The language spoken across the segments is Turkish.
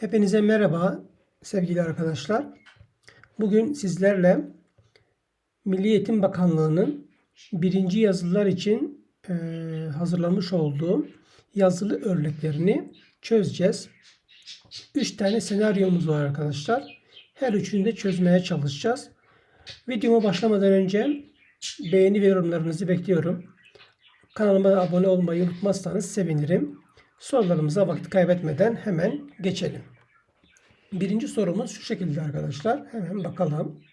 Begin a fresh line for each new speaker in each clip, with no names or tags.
Hepinize merhaba sevgili arkadaşlar. Bugün sizlerle Milli Eğitim Bakanlığı'nın birinci yazılılar için eee, hazırlamış olduğu yazılı örneklerini çözeceğiz. Üç tane senaryomuz var arkadaşlar. Her üçünü de çözmeye çalışacağız. Videoma başlamadan önce beğeni ve yorumlarınızı bekliyorum. Kanalıma abone olmayı unutmazsanız sevinirim. Sorularımıza vakit kaybetmeden hemen geçelim. Birinci sorumuz şu şekilde arkadaşlar. Hemen bakalım.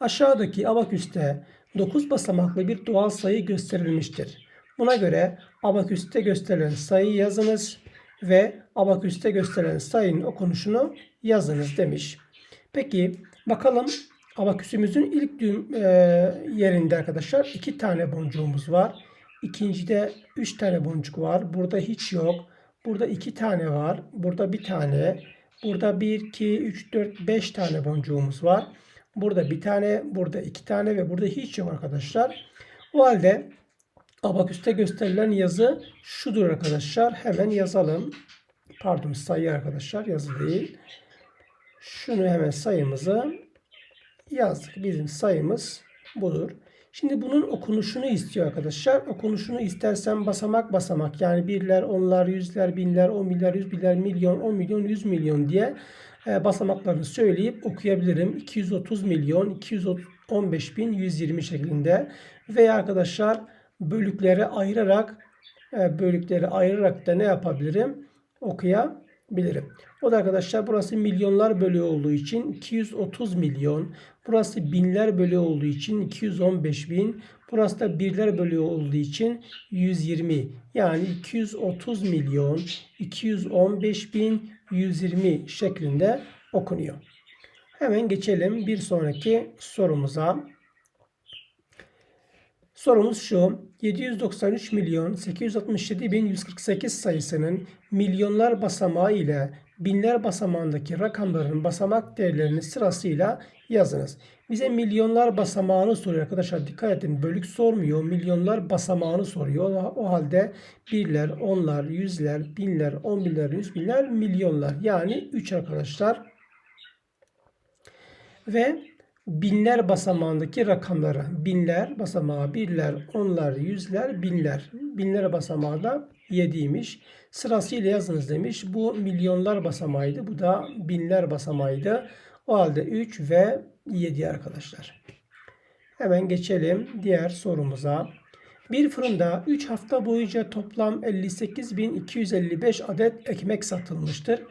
Aşağıdaki abaküste 9 basamaklı bir doğal sayı gösterilmiştir. Buna göre abaküste gösterilen sayıyı yazınız ve abaküste gösterilen sayının okunuşunu yazınız demiş. Peki bakalım abaküsümüzün ilk düğüm e, yerinde arkadaşlar iki tane boncuğumuz var. İkincide üç tane boncuk var. Burada hiç yok. Burada iki tane var. Burada bir tane. Burada bir, iki, üç, dört, beş tane boncuğumuz var. Burada bir tane, burada iki tane ve burada hiç yok arkadaşlar. O halde abaküste gösterilen yazı şudur arkadaşlar. Hemen yazalım. Pardon sayı arkadaşlar yazı değil. Şunu hemen sayımızı yazdık. Bizim sayımız budur. Şimdi bunun okunuşunu istiyor arkadaşlar. Okunuşunu istersen basamak basamak yani birler, onlar, yüzler, binler, on milyar, yüz binler, milyon, on milyon, yüz milyon diye e, basamaklarını söyleyip okuyabilirim. 230 milyon, 215 bin, 120 şeklinde. Veya arkadaşlar bölüklere ayırarak e, bölükleri ayırarak da ne yapabilirim? Okuyabilirim. O da arkadaşlar burası milyonlar bölü olduğu için 230 milyon. Burası binler bölü olduğu için 215 bin. Burası da birler bölü olduğu için 120. Yani 230 milyon 215 bin 120 şeklinde okunuyor. Hemen geçelim bir sonraki sorumuza. Sorumuz şu. 793 milyon 867 bin 148 sayısının milyonlar basamağı ile binler basamağındaki rakamların basamak değerlerini sırasıyla yazınız. Bize milyonlar basamağını soruyor arkadaşlar. Dikkat edin bölük sormuyor. Milyonlar basamağını soruyor. O- halde birler, onlar, yüzler, binler, on binler, yüz binler, milyonlar. Yani 3 arkadaşlar. Ve binler basamağındaki rakamları. Binler basamağı, birler, onlar, yüzler, binler. Binler basamağı da 7'ymiş. Sırasıyla yazınız demiş. Bu milyonlar basamağıydı. Bu da binler basamağıydı. O halde 3 ve 7 arkadaşlar. Hemen geçelim diğer sorumuza. Bir fırında 3 hafta boyunca toplam 58.255 adet ekmek satılmıştır.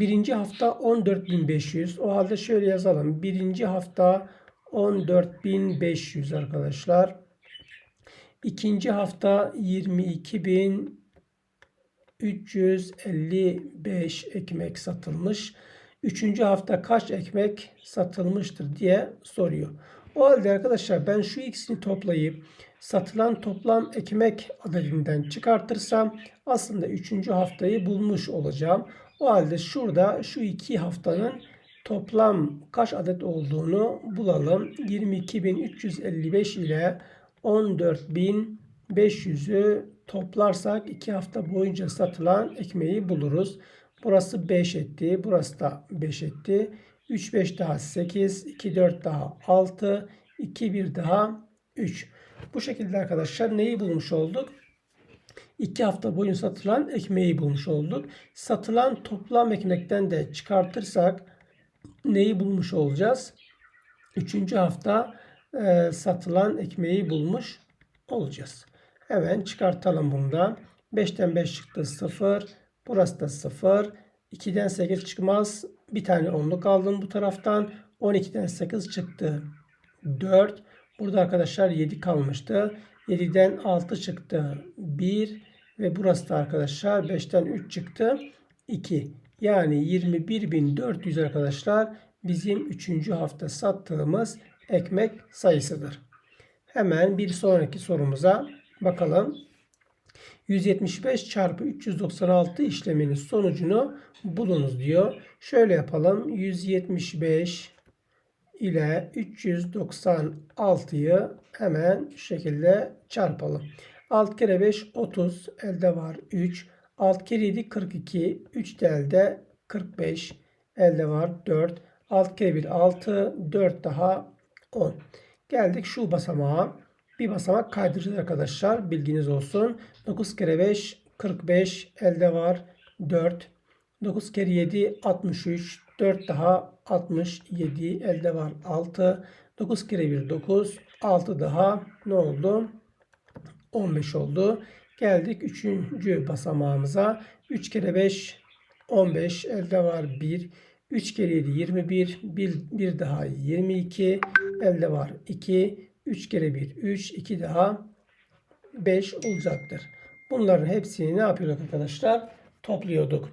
Birinci hafta 14.500. O halde şöyle yazalım. Birinci hafta 14.500 arkadaşlar. İkinci hafta 22.355 ekmek satılmış. Üçüncü hafta kaç ekmek satılmıştır diye soruyor. O halde arkadaşlar ben şu ikisini toplayıp satılan toplam ekmek adedinden çıkartırsam aslında üçüncü haftayı bulmuş olacağım. O halde şurada şu iki haftanın toplam kaç adet olduğunu bulalım. 22.355 ile 14.500'ü toplarsak 2 hafta boyunca satılan ekmeği buluruz. Burası 5 etti. Burası da 5 etti. 3 5 daha 8, 2 4 daha 6, 2 1 daha 3. Bu şekilde arkadaşlar neyi bulmuş olduk? 2 hafta boyunca satılan ekmeği bulmuş olduk. Satılan toplam ekmekten de çıkartırsak neyi bulmuş olacağız? Üçüncü hafta e, satılan ekmeği bulmuş olacağız. Hemen çıkartalım bunu da. 5'ten 5 çıktı 0. Burası da 0. 2'den 8 çıkmaz. Bir tane onluk aldım bu taraftan. 12'den 8 çıktı. 4. Burada arkadaşlar 7 kalmıştı. 7'den 6 çıktı. 1 ve burası da arkadaşlar 5'ten 3 çıktı. 2. Yani 21.400 arkadaşlar bizim 3. hafta sattığımız ekmek sayısıdır. Hemen bir sonraki sorumuza bakalım. 175 çarpı 396 işleminin sonucunu bulunuz diyor. Şöyle yapalım. 175 ile 396'yı hemen şu şekilde çarpalım. 6 kere 5 30 elde var 3. 6 kere 7 42 3 de elde 45 elde var 4. 6 kere 1 6 4 daha 10. Geldik şu basamağa. Bir basamak kaydıracağız arkadaşlar. Bilginiz olsun. 9 kere 5 45 elde var 4. 9 kere 7 63. 4 daha 67 elde var 6. 9 kere 1 9. 6 daha ne oldu? 15 oldu. Geldik 3. basamağımıza. 3 kere 5 15 elde var 1. 3 kere 7 21. 1, bir daha 22. Elde var 2. 3 kere 1 3. 2 daha 5 olacaktır. Bunların hepsini ne yapıyorduk arkadaşlar? Topluyorduk.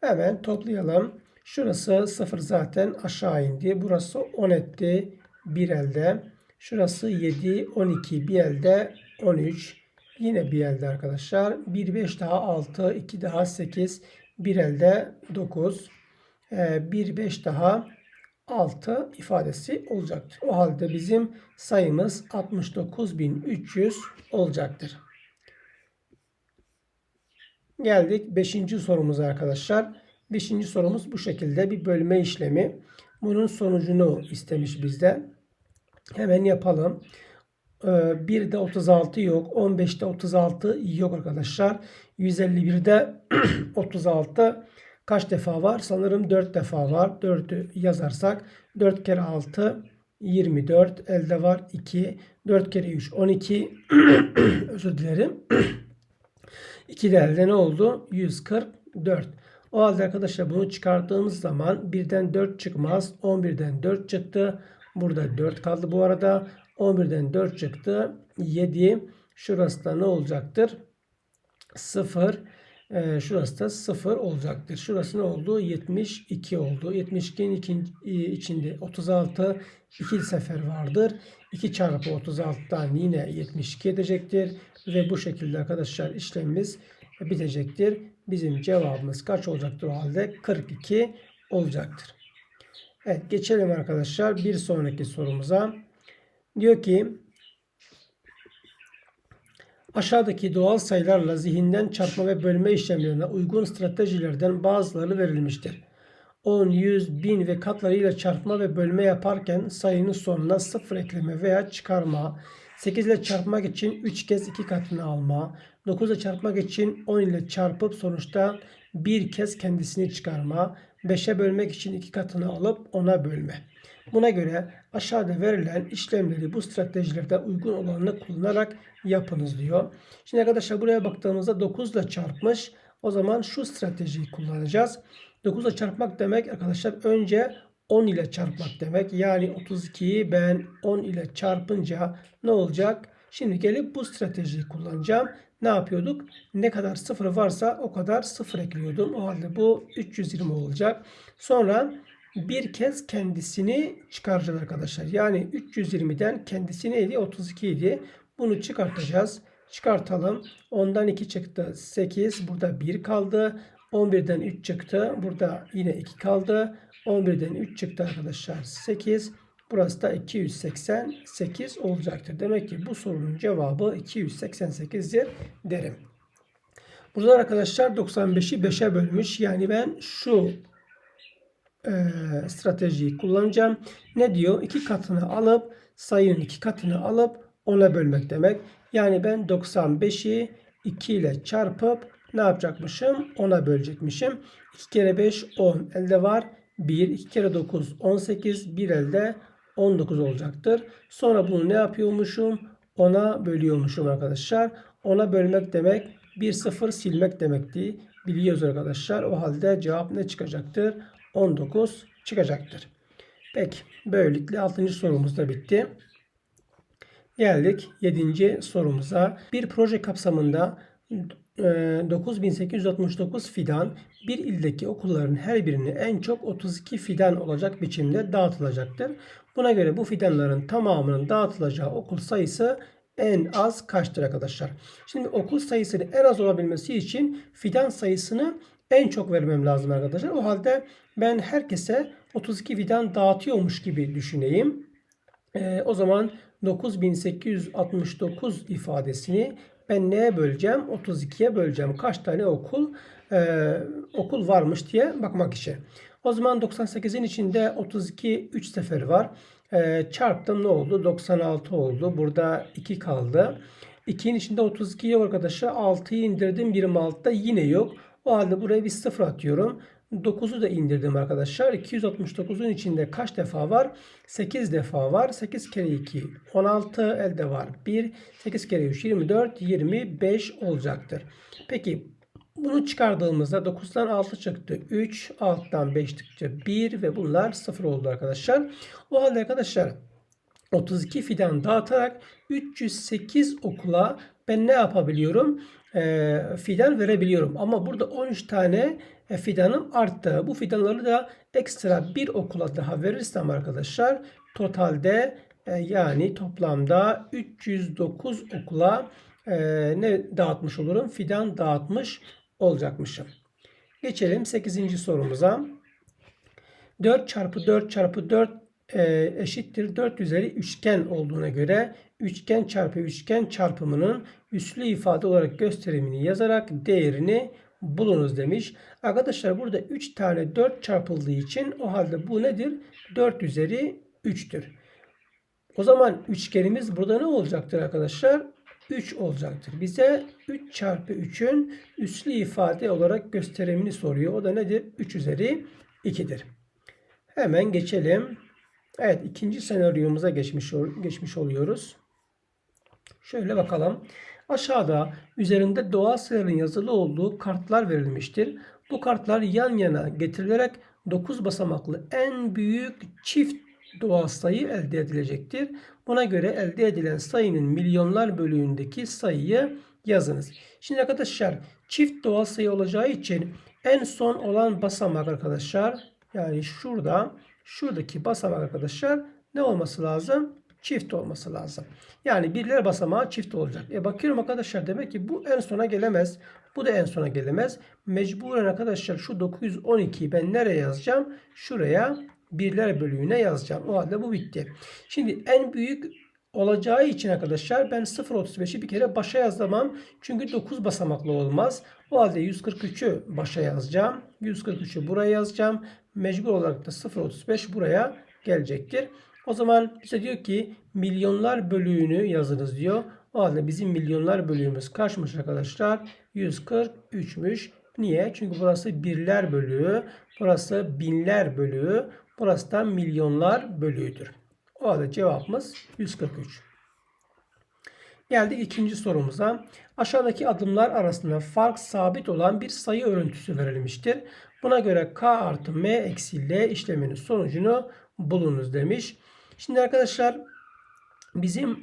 Hemen toplayalım. Şurası 0 zaten aşağı indi. Burası 10 etti. 1 elde. Şurası 7, 12, bir elde 13. Yine bir elde arkadaşlar. 1, 5 daha 6, 2 daha 8, bir elde 9. 1, 5 daha 6 ifadesi olacaktır. O halde bizim sayımız 69.300 olacaktır. Geldik 5. sorumuza arkadaşlar. 5. sorumuz bu şekilde bir bölme işlemi. Bunun sonucunu istemiş bizden. Hemen yapalım. 1'de 36 yok. 15'te 36 yok arkadaşlar. 151'de 36 kaç defa var? Sanırım 4 defa var. 4'ü yazarsak 4 kere 6 24 elde var 2 4 kere 3 12 özür dilerim. 2 de elde ne oldu? 144 o halde arkadaşlar bunu çıkardığımız zaman 1'den 4 çıkmaz. 11'den 4 çıktı. Burada 4 kaldı bu arada 11'den 4 çıktı 7 şurası da ne olacaktır 0 ee, şurası da 0 olacaktır. Şurası ne oldu? 72 oldu. 72'nin ikinci, içinde 36 iki sefer vardır. 2 çarpı 36'dan yine 72 edecektir. Ve bu şekilde arkadaşlar işlemimiz bitecektir. Bizim cevabımız kaç olacaktır o halde? 42 olacaktır. Evet geçelim arkadaşlar bir sonraki sorumuza. Diyor ki Aşağıdaki doğal sayılarla zihinden çarpma ve bölme işlemlerine uygun stratejilerden bazıları verilmiştir. 10, 100, 1000 ve katlarıyla çarpma ve bölme yaparken sayının sonuna 0 ekleme veya çıkarma, 8 ile çarpmak için 3 kez 2 katını alma, 9 ile çarpmak için 10 ile çarpıp sonuçta bir kez kendisini çıkarma, 5'e bölmek için 2 katını alıp 10'a bölme. Buna göre aşağıda verilen işlemleri bu stratejilerde uygun olanını kullanarak yapınız diyor. Şimdi arkadaşlar buraya baktığımızda 9 ile çarpmış. O zaman şu stratejiyi kullanacağız. 9 ile çarpmak demek arkadaşlar önce 10 ile çarpmak demek. Yani 32'yi ben 10 ile çarpınca ne olacak? Şimdi gelip bu stratejiyi kullanacağım. Ne yapıyorduk? Ne kadar sıfır varsa o kadar sıfır ekliyordum. O halde bu 320 olacak. Sonra bir kez kendisini çıkaracağız arkadaşlar. Yani 320'den kendisi neydi? 32 idi. Bunu çıkartacağız. Çıkartalım. Ondan 2 çıktı. 8. Burada 1 kaldı. 11'den 3 çıktı. Burada yine 2 kaldı. 11'den 3 çıktı arkadaşlar. 8. Burası da 288 olacaktır. Demek ki bu sorunun cevabı 288'dir derim. Burada arkadaşlar 95'i 5'e bölmüş. Yani ben şu e, stratejiyi kullanacağım. Ne diyor? İki katını alıp sayının iki katını alıp ona bölmek demek. Yani ben 95'i 2 ile çarpıp ne yapacakmışım? 10'a bölecekmişim. 2 kere 5 10 elde var. 1 2 kere 9 18 bir elde 19 olacaktır. Sonra bunu ne yapıyormuşum? 10'a bölüyormuşum arkadaşlar. 10'a bölmek demek bir sıfır silmek demekti. Biliyoruz arkadaşlar. O halde cevap ne çıkacaktır? 19 çıkacaktır. Peki böylelikle 6. sorumuz da bitti. Geldik 7. sorumuza. Bir proje kapsamında 9869 e, fidan bir ildeki okulların her birine en çok 32 fidan olacak biçimde dağıtılacaktır. Buna göre bu fidanların tamamının dağıtılacağı okul sayısı en az kaçtır arkadaşlar? Şimdi okul sayısının en az olabilmesi için fidan sayısını en çok vermem lazım arkadaşlar. O halde ben herkese 32 fidan dağıtıyormuş gibi düşüneyim. Ee, o zaman 9869 ifadesini ben neye böleceğim? 32'ye böleceğim. Kaç tane okul e, okul varmış diye bakmak için. O zaman 98'in içinde 32 3 sefer var. E, çarptım ne oldu? 96 oldu. Burada 2 kaldı. 2'nin içinde 32 yok arkadaşlar. 6'yı indirdim 26'da yine yok. O halde buraya bir sıfır atıyorum. 9'u da indirdim arkadaşlar. 269'un içinde kaç defa var? 8 defa var. 8 kere 2 16 elde var. 1 8 kere 3 24 25 olacaktır. Peki bunu çıkardığımızda 9'dan 6 çıktı. 3, 6'dan 5 çıktı. 1 ve bunlar 0 oldu arkadaşlar. O halde arkadaşlar 32 fidan dağıtarak 308 okula ben ne yapabiliyorum? Ee, fidan verebiliyorum. Ama burada 13 tane e, fidanım arttı. Bu fidanları da ekstra bir okula daha verirsem arkadaşlar totalde e, yani toplamda 309 okula e, ne dağıtmış olurum? Fidan dağıtmış olacakmışım. Geçelim 8. sorumuza. 4 çarpı 4 çarpı 4 e, eşittir 4 üzeri üçgen olduğuna göre üçgen çarpı üçgen çarpımının üslü ifade olarak gösterimini yazarak değerini bulunuz demiş. Arkadaşlar burada 3 tane 4 çarpıldığı için o halde bu nedir? 4 üzeri 3'tür. O zaman üçgenimiz burada ne olacaktır arkadaşlar? 3 olacaktır. Bize 3 çarpı 3'ün üslü ifade olarak gösterimini soruyor. O da nedir? 3 üzeri 2'dir. Hemen geçelim. Evet ikinci senaryomuza geçmiş, geçmiş oluyoruz. Şöyle bakalım. Aşağıda üzerinde doğal sayıların yazılı olduğu kartlar verilmiştir. Bu kartlar yan yana getirilerek 9 basamaklı en büyük çift doğal sayı elde edilecektir. Buna göre elde edilen sayının milyonlar bölüğündeki sayıyı yazınız. Şimdi arkadaşlar çift doğal sayı olacağı için en son olan basamak arkadaşlar yani şurada şuradaki basamak arkadaşlar ne olması lazım? Çift olması lazım. Yani birler basamağı çift olacak. E bakıyorum arkadaşlar demek ki bu en sona gelemez. Bu da en sona gelemez. Mecburen arkadaşlar şu 912'yi ben nereye yazacağım? Şuraya birler bölüğüne yazacağım. O halde bu bitti. Şimdi en büyük olacağı için arkadaşlar ben 0.35'i bir kere başa yazamam. Çünkü 9 basamaklı olmaz. O halde 143'ü başa yazacağım. 143'ü buraya yazacağım. Mecbur olarak da 0.35 buraya gelecektir. O zaman bize diyor ki milyonlar bölüğünü yazınız diyor. O halde bizim milyonlar bölüğümüz kaçmış arkadaşlar? 143'müş. Niye? Çünkü burası birler bölüğü, burası binler bölüğü, burası da milyonlar bölüğüdür. O halde cevabımız 143. Geldik ikinci sorumuza. Aşağıdaki adımlar arasında fark sabit olan bir sayı örüntüsü verilmiştir. Buna göre k artı m eksi l işleminin sonucunu bulunuz demiş. Şimdi arkadaşlar bizim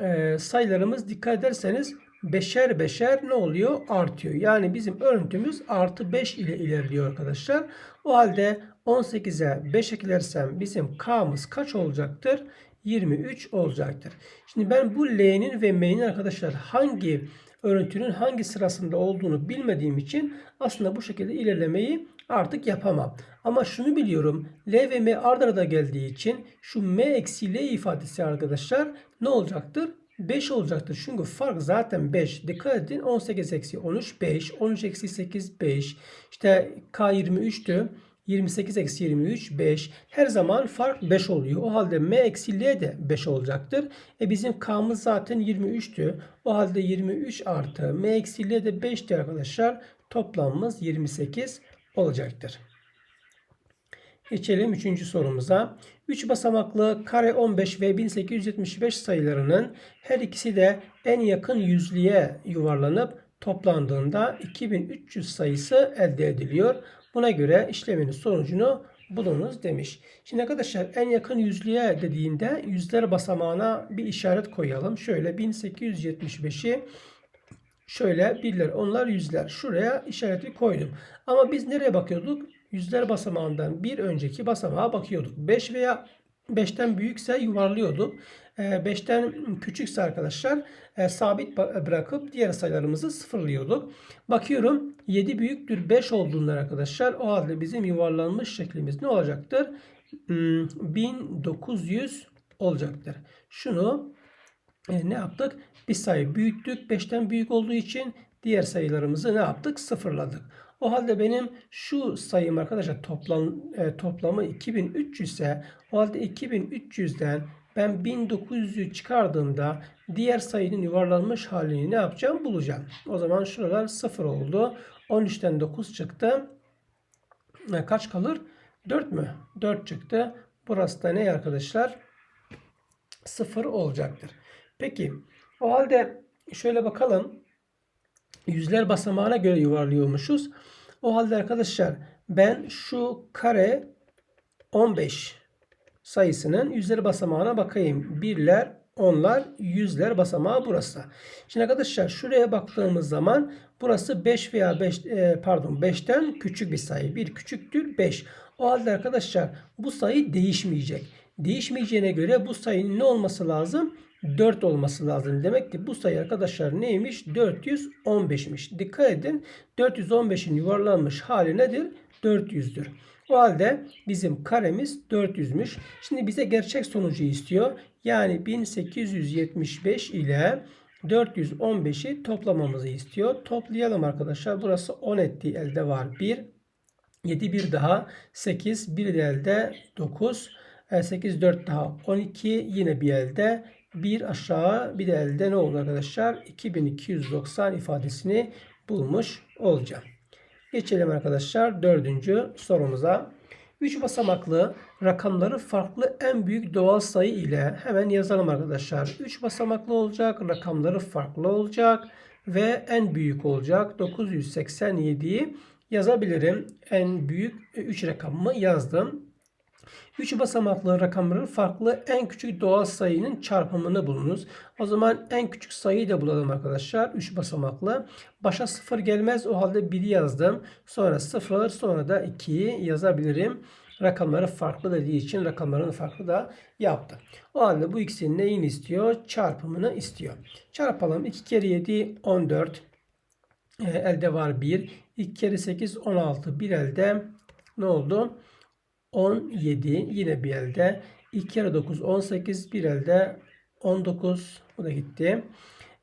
e, sayılarımız dikkat ederseniz beşer beşer ne oluyor? Artıyor. Yani bizim örüntümüz artı 5 ile ilerliyor arkadaşlar. O halde 18'e 5 eklersem bizim k'mız kaç olacaktır? 23 olacaktır. Şimdi ben bu L'nin ve M'nin arkadaşlar hangi örüntünün hangi sırasında olduğunu bilmediğim için aslında bu şekilde ilerlemeyi artık yapamam. Ama şunu biliyorum. L ve M ard arada geldiği için şu M eksi L ifadesi arkadaşlar ne olacaktır? 5 olacaktır. Çünkü fark zaten 5. Dikkat edin 18 eksi 13 5. 13 eksi 8 5. İşte K 23'tü. 28 eksi 23 5. Her zaman fark 5 oluyor. O halde M eksi L de 5 olacaktır. E bizim K'mız zaten 23'tü. O halde 23 artı M eksi L de 5'ti arkadaşlar. Toplamımız 28 olacaktır. Geçelim 3. sorumuza. 3 basamaklı kare 15 ve 1875 sayılarının her ikisi de en yakın yüzlüğe yuvarlanıp toplandığında 2300 sayısı elde ediliyor. Buna göre işlemin sonucunu bulunuz demiş. Şimdi arkadaşlar en yakın yüzlüğe dediğinde yüzler basamağına bir işaret koyalım. Şöyle 1875'i şöyle birler onlar yüzler. Şuraya işareti koydum. Ama biz nereye bakıyorduk? Yüzler basamağından bir önceki basamağa bakıyorduk. 5 veya 5'ten büyükse yuvarlıyorduk. 5'ten küçükse arkadaşlar e, sabit bırakıp diğer sayılarımızı sıfırlıyorduk. Bakıyorum 7 büyüktür 5 olduğunda arkadaşlar o halde bizim yuvarlanmış şeklimiz ne olacaktır? Hmm, 1900 olacaktır. Şunu e, ne yaptık? Bir sayı büyüttük. 5'ten büyük olduğu için diğer sayılarımızı ne yaptık? Sıfırladık. O halde benim şu sayım arkadaşlar toplam e, toplamı 2300 ise o halde 2300'den ben 1900'ü çıkardığımda diğer sayının yuvarlanmış halini ne yapacağım? Bulacağım. O zaman şuralar 0 oldu. 13'ten 9 çıktı. E, kaç kalır? 4 mü? 4 çıktı. Burası da ne arkadaşlar? 0 olacaktır. Peki o halde şöyle bakalım. Yüzler basamağına göre yuvarlıyormuşuz. O halde arkadaşlar ben şu kare 15 sayısının yüzleri basamağına bakayım. Birler, onlar, yüzler basamağı burası. Şimdi arkadaşlar şuraya baktığımız zaman burası 5 veya 5 e, pardon 5'ten küçük bir sayı. Bir küçüktür 5. O halde arkadaşlar bu sayı değişmeyecek. Değişmeyeceğine göre bu sayının ne olması lazım? 4 olması lazım. Demek ki bu sayı arkadaşlar neymiş? 415'miş. Dikkat edin. 415'in yuvarlanmış hali nedir? 400'dür. O halde bizim karemiz 400'müş. Şimdi bize gerçek sonucu istiyor. Yani 1875 ile 415'i toplamamızı istiyor. Toplayalım arkadaşlar. Burası 10 ettiği elde var 1. 7 bir daha 8 bir de elde 9. 8 4 daha 12 yine bir elde bir aşağı bir de elde ne oldu arkadaşlar? 2290 ifadesini bulmuş olacağım. Geçelim arkadaşlar dördüncü sorumuza. 3 basamaklı rakamları farklı en büyük doğal sayı ile hemen yazalım arkadaşlar. 3 basamaklı olacak, rakamları farklı olacak ve en büyük olacak. 987'yi yazabilirim. En büyük 3 rakamımı yazdım. 3 basamaklı rakamların farklı en küçük doğal sayının çarpımını bulunuz. O zaman en küçük sayıyı da bulalım arkadaşlar. 3 basamaklı. Başa 0 gelmez. O halde 1'i yazdım. Sonra 0 sonra da 2'yi yazabilirim. Rakamları farklı dediği için rakamların farklı da yaptı. O halde bu ikisinin neyini istiyor? Çarpımını istiyor. Çarpalım. 2 kere 7 14. E, elde var 1. 2 kere 8 16. Bir elde ne oldu? 17 yine bir elde. 2 kere 9 18 bir elde 19 bu da gitti.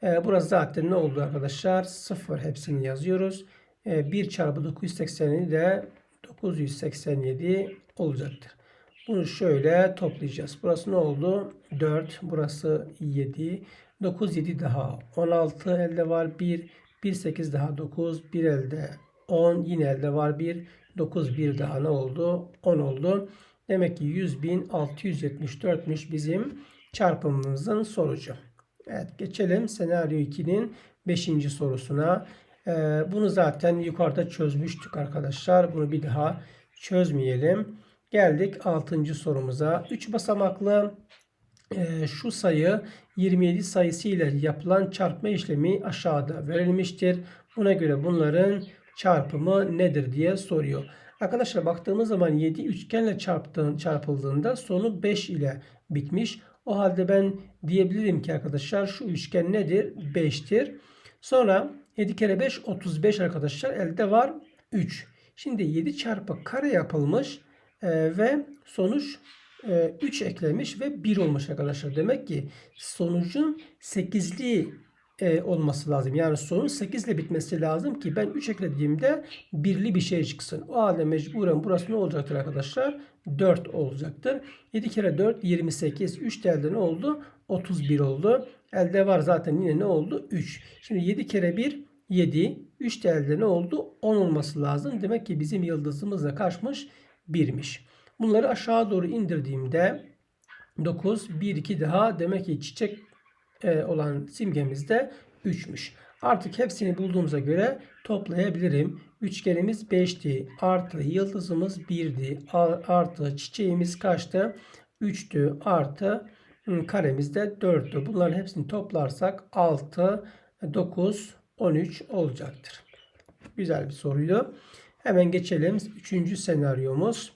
Ee, burası zaten ne oldu arkadaşlar? 0 hepsini yazıyoruz. Ee, 1 çarpı 987 de 987 olacaktır. Bunu şöyle toplayacağız. Burası ne oldu? 4. Burası 7. 9 7 daha 16 elde var 1. 1 8 daha 9. 1 elde 10. Yine elde var 1. 9 bir daha ne oldu? 10 oldu. Demek ki 100.674'müş bizim çarpımımızın sonucu. Evet geçelim senaryo 2'nin 5. sorusuna. Ee, bunu zaten yukarıda çözmüştük arkadaşlar. Bunu bir daha çözmeyelim. Geldik 6. sorumuza. 3 basamaklı e, şu sayı 27 sayısı ile yapılan çarpma işlemi aşağıda verilmiştir. Buna göre bunların çarpımı nedir diye soruyor. Arkadaşlar baktığımız zaman 7 üçgenle çarptığın, çarpıldığında sonu 5 ile bitmiş. O halde ben diyebilirim ki arkadaşlar şu üçgen nedir? 5'tir. Sonra 7 kere 5 35 arkadaşlar elde var 3. Şimdi 7 çarpı kare yapılmış e, ve sonuç e, 3 eklemiş ve 1 olmuş arkadaşlar. Demek ki sonucun 8'li e, olması lazım. Yani sorun 8 ile bitmesi lazım ki ben 3 eklediğimde birli bir şey çıksın. O halde mecburen burası ne olacaktır arkadaşlar? 4 olacaktır. 7 kere 4 28. 3 de elde ne oldu? 31 oldu. Elde var zaten yine ne oldu? 3. Şimdi 7 kere 1 7. 3 de elde ne oldu? 10 olması lazım. Demek ki bizim yıldızımız da kaçmış? 1'miş. Bunları aşağı doğru indirdiğimde 9, 1, 2 daha demek ki çiçek olan simgemiz de 3'müş. Artık hepsini bulduğumuza göre toplayabilirim. Üçgenimiz 5'ti. Artı yıldızımız 1'di. Artı çiçeğimiz kaçtı? 3'tü. Artı karemiz de 4'tü. Bunların hepsini toplarsak 6, 9, 13 olacaktır. Güzel bir soruydu. Hemen geçelim. Üçüncü senaryomuz.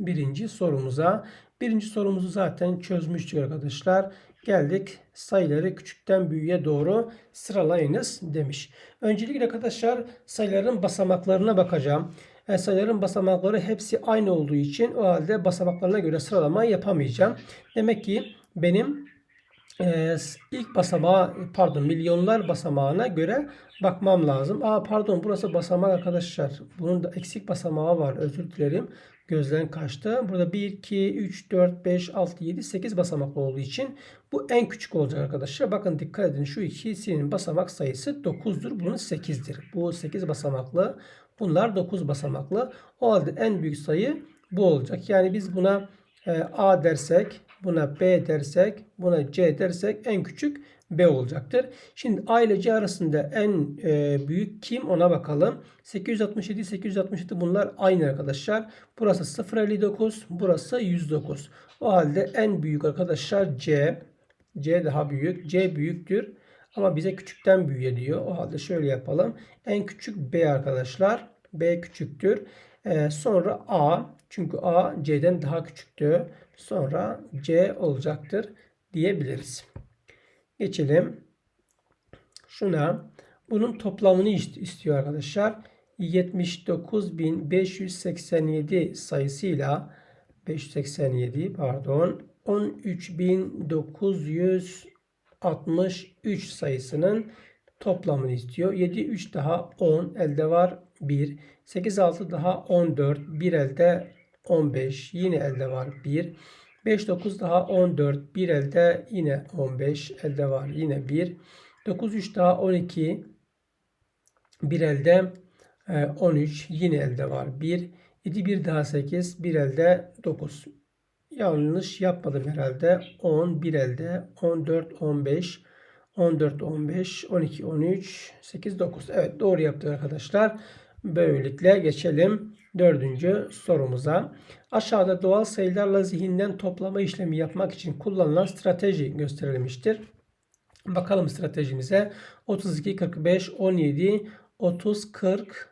birinci sorumuza. Birinci sorumuzu zaten çözmüştük arkadaşlar. Geldik sayıları küçükten büyüğe doğru sıralayınız demiş. Öncelikle arkadaşlar sayıların basamaklarına bakacağım. E, sayıların basamakları hepsi aynı olduğu için o halde basamaklarına göre sıralama yapamayacağım. Demek ki benim e, ilk basamağa pardon milyonlar basamağına göre bakmam lazım. Aa pardon burası basamak arkadaşlar. Bunun da eksik basamağı var. Özür dilerim. Gözden kaçtı. Burada 1, 2, 3, 4, 5, 6, 7, 8 basamaklı olduğu için bu en küçük olacak arkadaşlar. Bakın dikkat edin şu ikisinin basamak sayısı 9'dur. Bunun 8'dir. Bu 8 basamaklı. Bunlar 9 basamaklı. O halde en büyük sayı bu olacak. Yani biz buna e, A dersek, buna B dersek, buna C dersek en küçük B olacaktır. Şimdi A ile C arasında en e, büyük kim ona bakalım. 867, 867 bunlar aynı arkadaşlar. Burası 059, burası 109. O halde en büyük arkadaşlar C. C daha büyük. C büyüktür. Ama bize küçükten büyüğe diyor. O halde şöyle yapalım. En küçük B arkadaşlar. B küçüktür. Ee, sonra A. Çünkü A C'den daha küçüktü. Sonra C olacaktır diyebiliriz. Geçelim. Şuna. Bunun toplamını ist- istiyor arkadaşlar. 79.587 sayısıyla 587 pardon 13.963 sayısının toplamını istiyor. 7 3 daha 10 elde var 1. 8 6 daha 14 1 elde 15 yine elde var 1. 5 9 daha 14 1 elde yine 15 elde var yine 1. 9 3 daha 12 bir elde e, 13 yine elde var 1. 7 bir daha 8 bir elde 9. Yanlış yapmadım herhalde. 10 bir elde 14 15 14 15 12 13 8 9. Evet doğru yaptık arkadaşlar. Böylelikle geçelim dördüncü sorumuza. Aşağıda doğal sayılarla zihinden toplama işlemi yapmak için kullanılan strateji gösterilmiştir. Bakalım stratejimize. 32, 45, 17, 30, 40,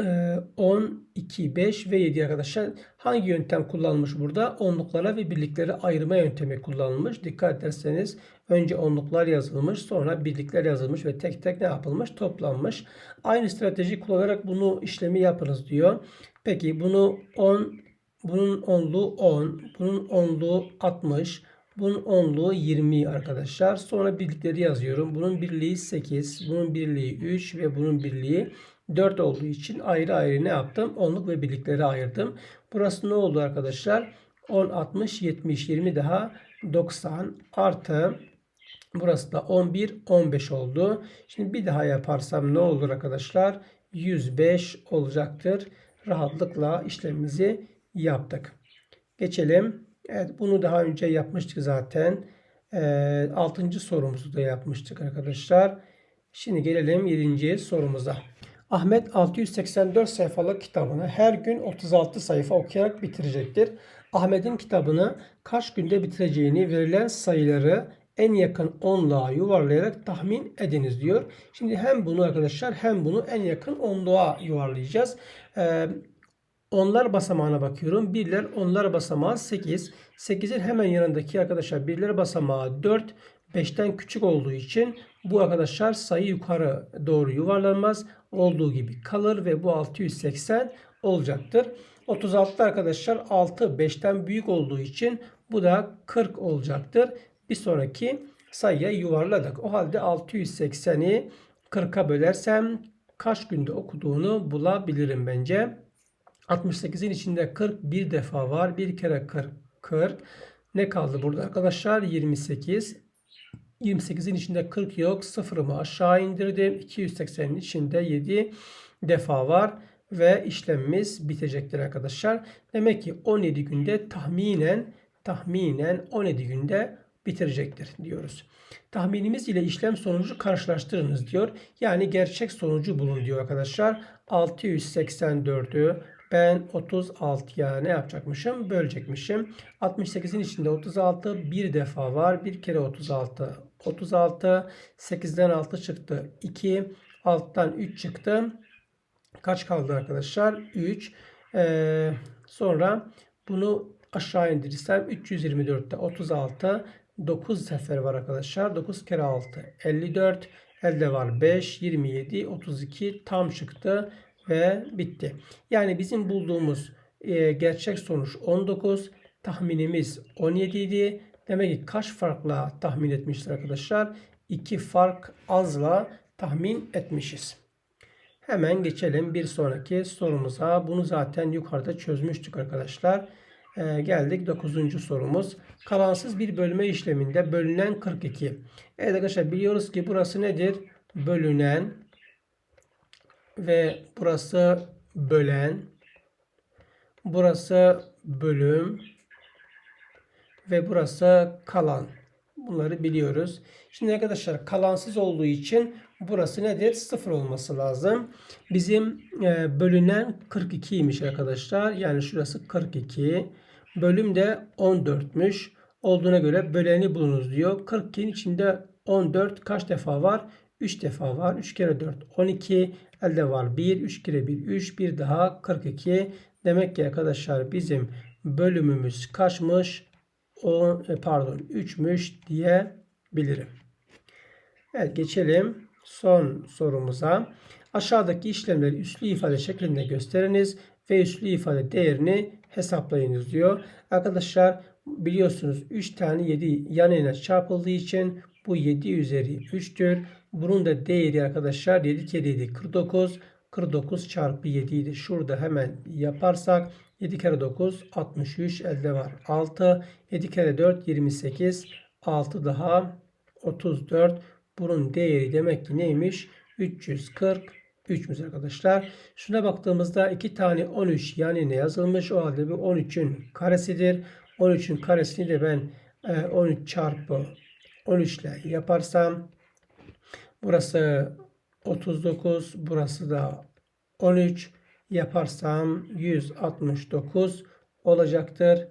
e, 12, 5 ve 7 arkadaşlar. Hangi yöntem kullanılmış burada? Onluklara ve birliklere ayırma yöntemi kullanılmış. Dikkat ederseniz önce onluklar yazılmış sonra birlikler yazılmış ve tek tek ne yapılmış? Toplanmış. Aynı strateji kullanarak bunu işlemi yapınız diyor. Peki bunu 10 bunun onluğu 10, bunun onluğu 60, bunun onluğu 20 arkadaşlar. Sonra birlikleri yazıyorum. Bunun birliği 8, bunun birliği 3 ve bunun birliği 4 olduğu için ayrı ayrı ne yaptım? Onluk ve birlikleri ayırdım. Burası ne oldu arkadaşlar? 10, 60, 70, 20 daha 90 artı burası da 11, 15 oldu. Şimdi bir daha yaparsam ne olur arkadaşlar? 105 olacaktır. Rahatlıkla işlemimizi yaptık. Geçelim. Evet bunu daha önce yapmıştık zaten. Ee, 6. sorumuzu da yapmıştık arkadaşlar. Şimdi gelelim 7. sorumuza. Ahmet 684 sayfalık kitabını her gün 36 sayfa okuyarak bitirecektir. Ahmet'in kitabını kaç günde bitireceğini verilen sayıları en yakın onluğa yuvarlayarak tahmin ediniz diyor. Şimdi hem bunu arkadaşlar hem bunu en yakın onluğa yuvarlayacağız. Ee, Onlar basamağına bakıyorum. Birler onlar basamağı 8. 8'in hemen yanındaki arkadaşlar birler basamağı 4. 5'ten küçük olduğu için bu arkadaşlar sayı yukarı doğru yuvarlanmaz. Olduğu gibi kalır ve bu 680 olacaktır. 36 arkadaşlar 6 5'ten büyük olduğu için bu da 40 olacaktır. Bir sonraki sayıya yuvarladık. O halde 680'i 40'a bölersem kaç günde okuduğunu bulabilirim bence. 68'in içinde 40 bir defa var. Bir kere 40. 40. Ne kaldı burada arkadaşlar? 28. 28'in içinde 40 yok. Sıfırımı aşağı indirdim. 280'in içinde 7 defa var. Ve işlemimiz bitecektir arkadaşlar. Demek ki 17 günde tahminen tahminen 17 günde bitirecektir diyoruz. Tahminimiz ile işlem sonucu karşılaştırınız diyor. Yani gerçek sonucu bulun diyor arkadaşlar. 684'ü ben 36'ya ne yapacakmışım? Bölecekmişim. 68'in içinde 36 bir defa var. Bir kere 36. 36. 8'den 6 çıktı. 2. Alttan 3 çıktı. Kaç kaldı arkadaşlar? 3. Ee, Sonra bunu aşağı indirirsem 324'te 36 9 sefer var arkadaşlar. 9 kere 6 54 elde var 5 27 32 tam çıktı ve bitti. Yani bizim bulduğumuz e, gerçek sonuç 19 tahminimiz 17 idi. Demek ki kaç farkla tahmin etmiştir arkadaşlar? 2 fark azla tahmin etmişiz. Hemen geçelim bir sonraki sorumuza. Bunu zaten yukarıda çözmüştük arkadaşlar. Ee, geldik 9. sorumuz. Kalansız bir bölme işleminde bölünen 42. Evet arkadaşlar biliyoruz ki burası nedir? Bölünen ve burası bölen. Burası bölüm ve burası kalan. Bunları biliyoruz. Şimdi arkadaşlar kalansız olduğu için burası nedir? Sıfır olması lazım. Bizim e, bölünen 42'ymiş arkadaşlar. Yani şurası 42. Bölüm de 14'müş. Olduğuna göre böleni bulunuz diyor. 42'nin içinde 14 kaç defa var? 3 defa var. 3 kere 4 12. Elde var 1. 3 kere 1 3. Bir daha 42. Demek ki arkadaşlar bizim bölümümüz kaçmış? 10 e, pardon 3'müş diyebilirim. Evet geçelim son sorumuza. Aşağıdaki işlemleri üslü ifade şeklinde gösteriniz ve üslü ifade değerini hesaplayınız diyor. Arkadaşlar biliyorsunuz 3 tane 7 yan yana çarpıldığı için bu 7 üzeri 3'tür. Bunun da değeri arkadaşlar 7 kere 7 49. 49 çarpı 7 idi. Şurada hemen yaparsak 7 kere 9 63 elde var. 6 7 kere 4 28 6 daha 34 bunun değeri demek ki neymiş? 343'müş arkadaşlar. Şuna baktığımızda 2 tane 13 yani ne yazılmış? O halde bu 13'ün karesidir. 13'ün karesini de ben 13 çarpı 13 ile yaparsam burası 39 burası da 13 yaparsam 169 olacaktır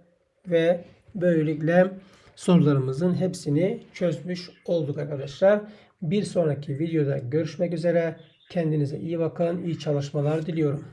ve böylelikle sorularımızın hepsini çözmüş olduk arkadaşlar. Bir sonraki videoda görüşmek üzere. Kendinize iyi bakın. İyi çalışmalar diliyorum.